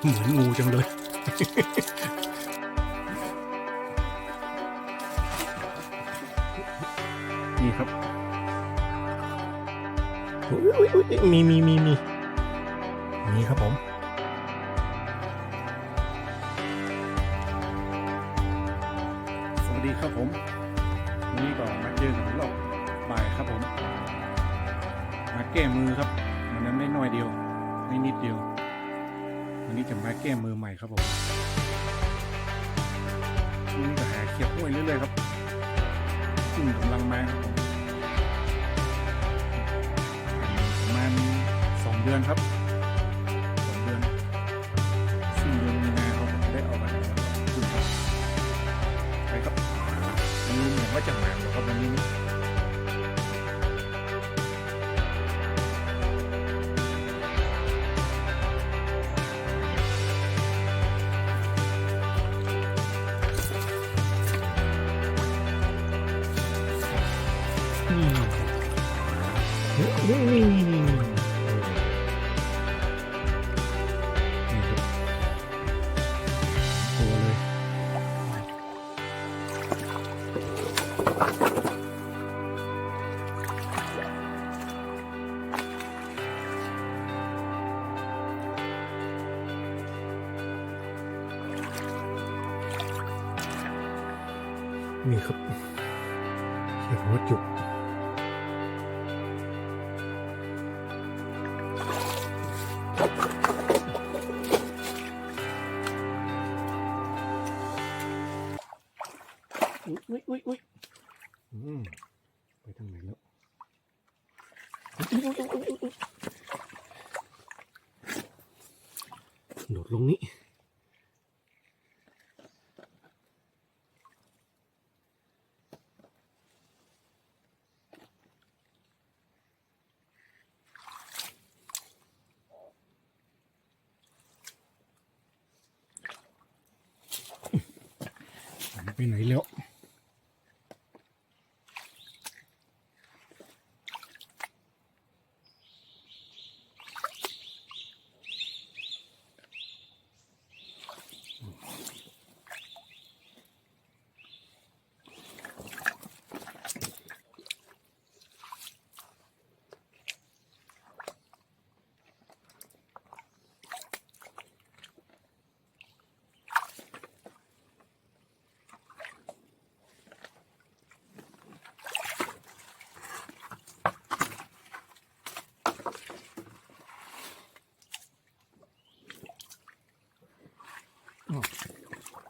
เหมือนงูจังเลย นี่ครับอุ๊ยอุ๊ยอุ๊ยมีมีมีมีนี่ครับผม ไม่นิดเดียว วันนี้จะมาแก้มือใหม่ครับผมช่วงนี้ก็หาเขียบห้วยเรื่อยๆครับขึ้นกำลังมาครับผมประมาณสองเดือนครับสองเดือนสิ้นเดือนมีนาครับผมได้เอาไปขึ้นครับไปครับไม่รู้เหมือนว่าจะหมาครับวันนี้ ตัวเลย นี่ครับเห็นหัวจุก มันไปไหนแล้ว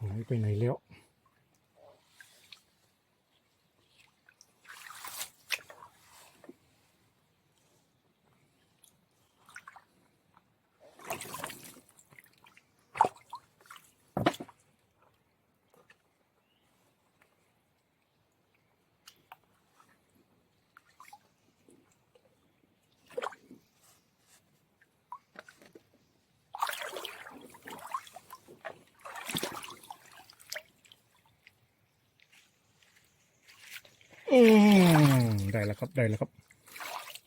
หาย ไปไหนแล้ว อืมได้แล้วครับได้แล้วครับ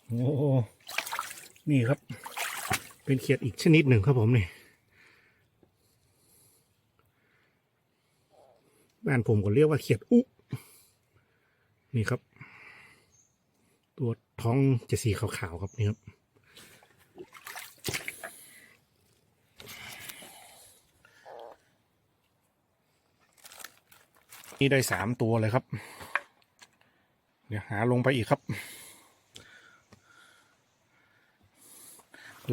โอ้โหนี่ครับ เป็นเขียดอีกชนิดหนึ่งครับผมนี่บ้านผมก็เรียกว่าเขียดอุนี่ครับ ตัวท้องจะสีขาวๆครับนี่ครับนี่ได้สามตัวเลยครับ เดี๋ยวหาลงไปอีกครับ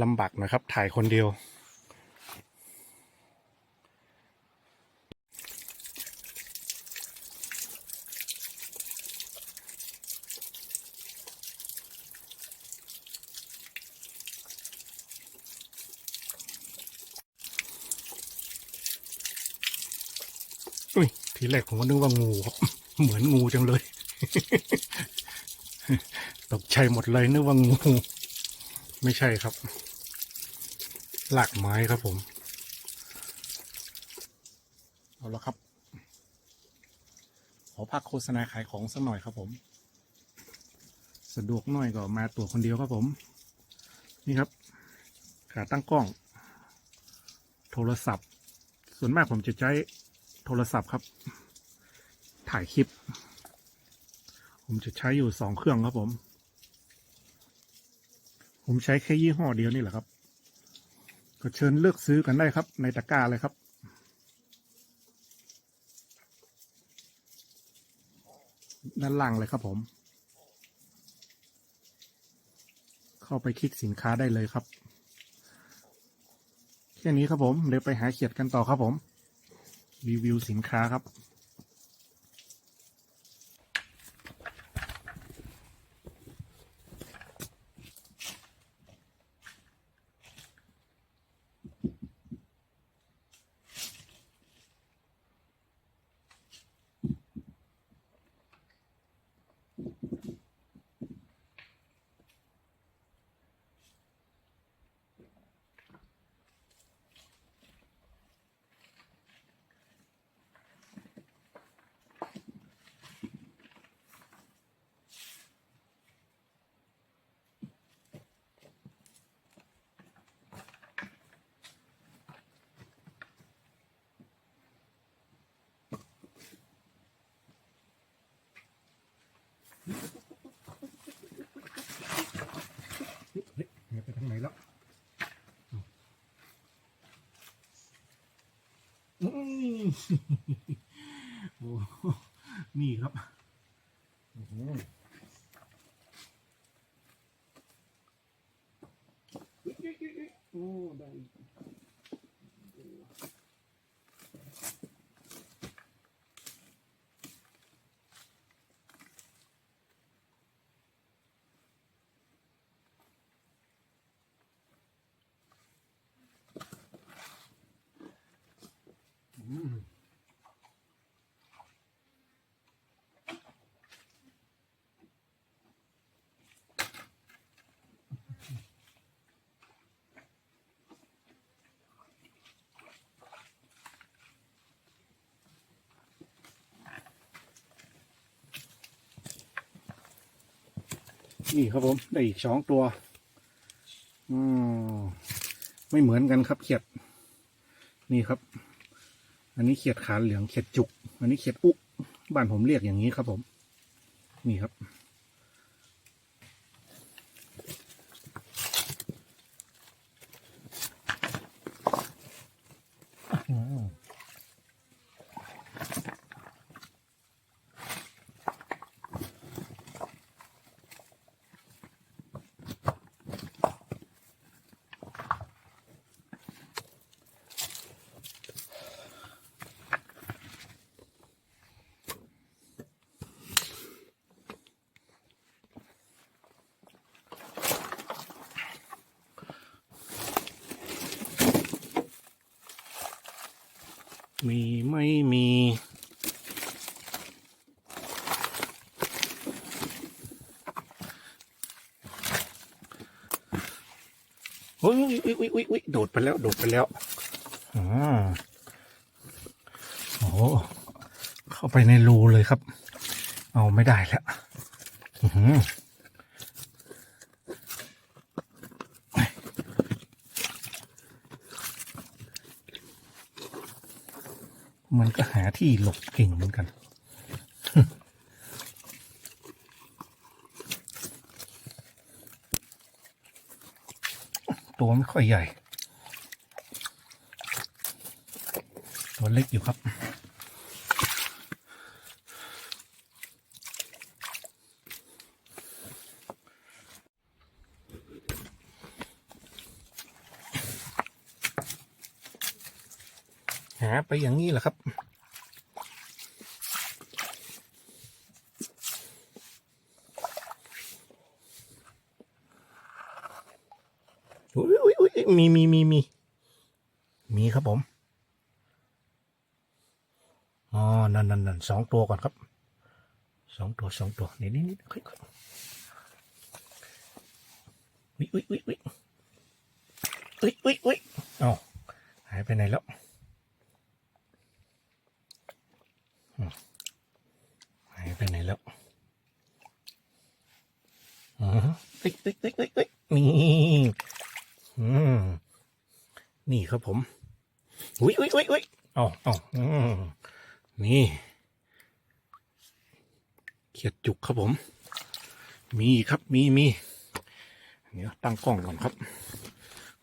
ลำบากนะครับ ถ่ายคนเดียว อุ้ย ทีแรกผมก็นึกว่างูครับ เหมือนงูจังเลย ตกใจหมดเลยนึกว่างู ไม่ใช่ครับ หลากไม้ครับผม เอาละครับ ขอพักโฆษณาขายของสักหน่อยครับผม สะดวกหน่อยก็มาตัวคนเดียวครับผม นี่ครับขาตั้งกล้อง โทรศัพท์ ส่วนมากผมจะใช้โทรศัพท์ครับ ถ่ายคลิป ผมจะใช้อยู่สองเครื่องครับผม ผมใช้แค่ยี่ห้อเดียวนี่แหละครับ ก็เชิญเลือกซื้อกันได้ครับ ในตะกร้าเลยครับ ด้านล่างเลยครับผม เข้าไปคลิกสินค้าได้เลยครับ แค่นี้ครับผม เดี๋ยวไปหาเขียดกันต่อครับผม รีวิวสินค้าครับ เฮ้ยเดี๋ยวไปทางไหนแล้วอืมโอ้โหนี่ครับโอ้โหโอ้ได้อีกอืม นี่ครับผม ได้อีกสองตัวอืมไม่เหมือนกันครับเขียด นี่ครับ อันนี้เขียดขาเหลืองเขียดจุก อันนี้เขียดอุบ้านผมเรียกอย่างนี้ครับผม นี่ครับ อืมมี ไม่มีโอ้ยอุ้ยอุ้ยอุ้ยอุ้ยโดดไปแล้ว โดดไปแล้วอ่าโอ้เข้าไปในรูเลยครับ เอาไม่ได้แล้วอือ มันก็หาที่หลบเก่งเหมือนกัน ตัวไม่ค่อยใหญ่ ตัวเล็กอยู่ครับ ไปอย่างนี้แหละครับ อุ้ยอุ้ยอุ้ยมีมีมีมีมีครับผม อ๋อ นั่นนั่นนั่นสองตัวก่อนครับ สองตัวสองตัวนี่นี่นี่ค่อยค่อยอุ้ยอุ้ยอุ้ยอุ้ยอุ้ยอุ้ยอุ้ยอ้าหายไปไหนแล้วอืมหายไปไหนแล้วอ๋อ ติ๊กติ๊กติ๊กติ๊กติ๊กนี่อืมครับผมอุ้ยอุ้ยอุ้ยอุ้ยเอาเอาอืมนี่เขียดจุกครับผม มีครับมีมีเดี๋ยวตั้งกล้องก่อนครับ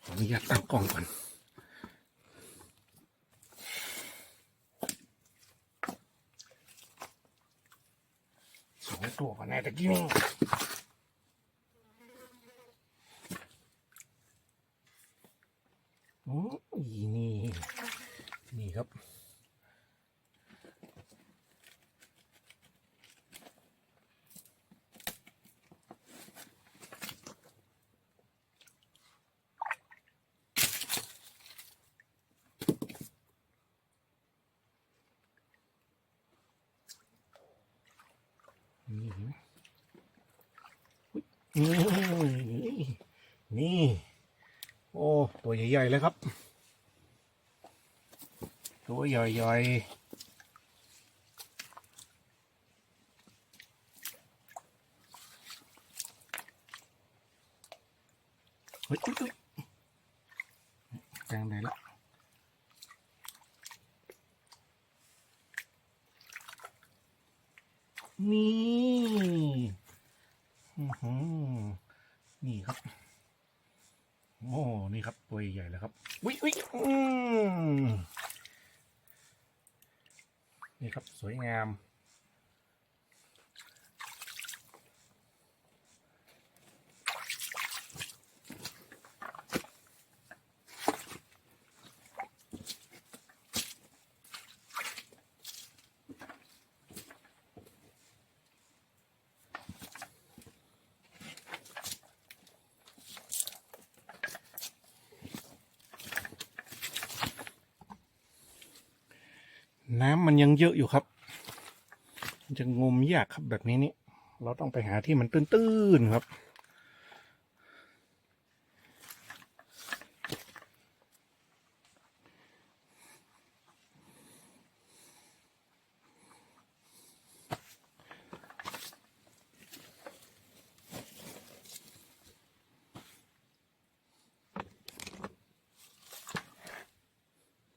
ขออนุญาตตั้งกล้องก่อนสองตัวกันแน่ตะกี้นี่ โอ้ยนี่ นี่ครับ นี่เห็นไหมอุ๊ยนี่นี่ โอ้ ตัวใหญ่ ๆ เลยครับ ตัวใหญ่ๆเฮ้ยอุ๊ยอุ๊ยแงไหนละนี่อื้อหือนี่ครับ โอ้นี่ครับ ตัวใหญ่ๆเลยครับวิวิอืมนี่ครับ สวยงาม น้ำมันยังเยอะอยู่ครับจะงมยากครับแบบนี้นี่ เราต้องไปหาที่มันตื้นๆครับ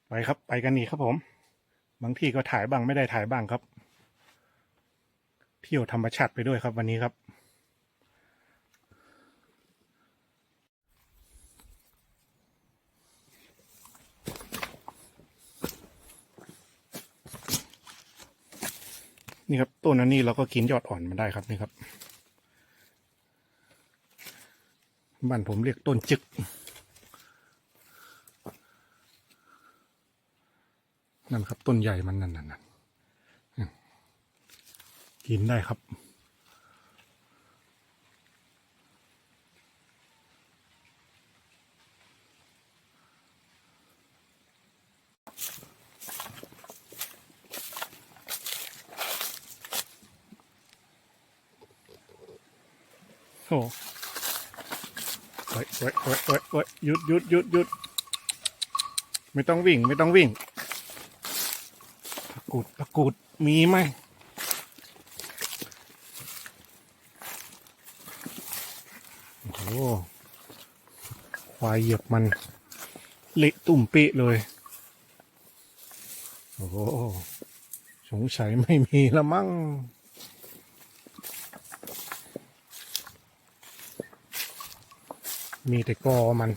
ไปครับ ไปกันอีกครับผม บางที่ก็ถ่ายบ้างไม่ได้ถ่ายบ้างครับ เที่ยวธรรมชาติไปด้วยครับวันนี้ครับ นี่ครับต้นอันนี้เราก็กินยอดอ่อนมันได้ครับนี่ครับ บ้านผมเรียกต้นจึก นั่นครับ ต้นใหญ่มันนั่นนั่นนั่นกินได้ครับ โอ้ไว้ไว้ไว้ไว้หยุดหยุดหยุดหยุดไม่ต้องวิ่ง ไม่ต้องวิ่ง กูดตะกรูดมีไหมโอ้โหควายเหยียบมัน เละตุ่มเปะเลย โอ้โหสงสัยไม่มีละมั้งมีแต่กอมัน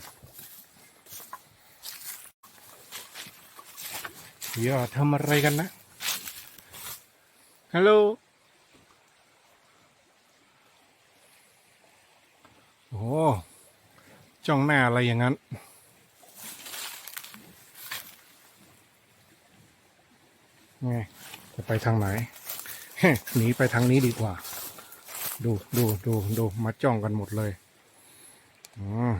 อย่าทำอะไรกันนะ ฮัลโหลโอ้จ้องหน้าอะไรอย่างนั้น ไง จะไปทางไหนหนีไปทางนี้ดีกว่า ดูดูดูดูมาจ้องกันหมดเลยอืม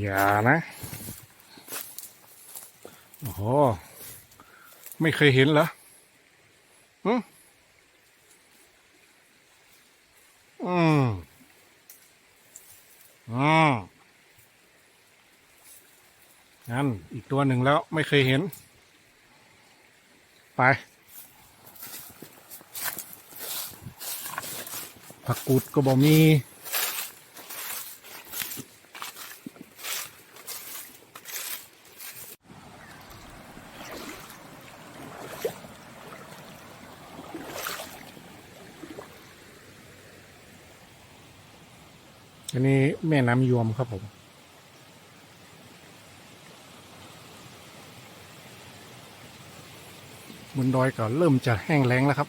อย่านะ โอ้โห ไม่เคยเห็นเหรอ อืมอืมอืมงั้นอีกตัวหนึ่งแล้วไม่เคยเห็น ไปผักกูดก็บอกมี อันนี้แม่น้ำยวมครับผม บนดอยก็เริ่มจะแห้งแล้งแล้วครับ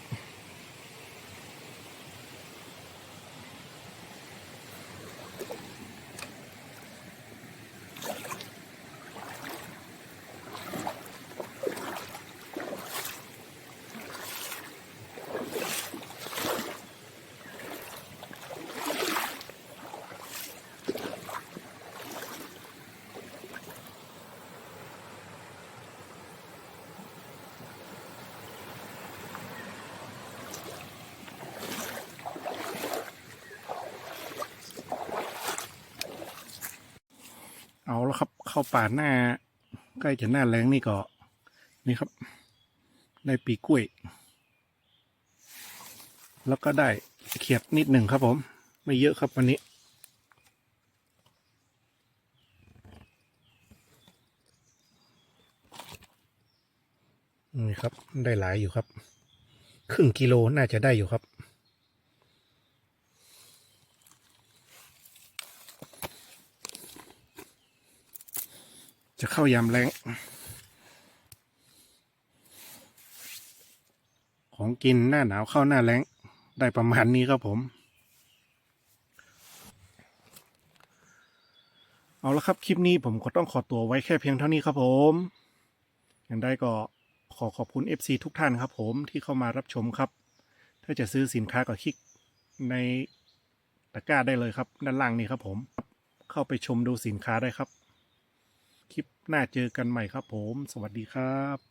เอาแล้วครับ เข้าป่าหน้า ใกล้จะหน้าแรงนี่ก็นี่ครับ ได้ปีกล้วย แล้วก็ได้เขียดนิดหนึ่งครับผม ไม่เยอะครับวันนี้นี่ครับ ได้หลายอยู่ครับ ครึ่งกิโลน่าจะได้อยู่ครับ จะเข้ายามแรงของกินหน้าหนาวเข้าหน้าแรงได้ประมาณนี้ครับผม เอาละครับ คลิปนี้ผมก็ต้องขอตัวไว้แค่เพียงเท่านี้ครับผม อย่างได้ก็ขอขอบคุณ FC ทุกท่านครับผมที่เข้ามารับชมครับ ถ้าจะซื้อสินค้าก็คลิกในตะกร้าได้เลยครับ ด้านล่างนี้ครับผมเข้าไปชมดูสินค้าได้ครับ คลิปหน้าเจอกันใหม่ครับผม สวัสดีครับ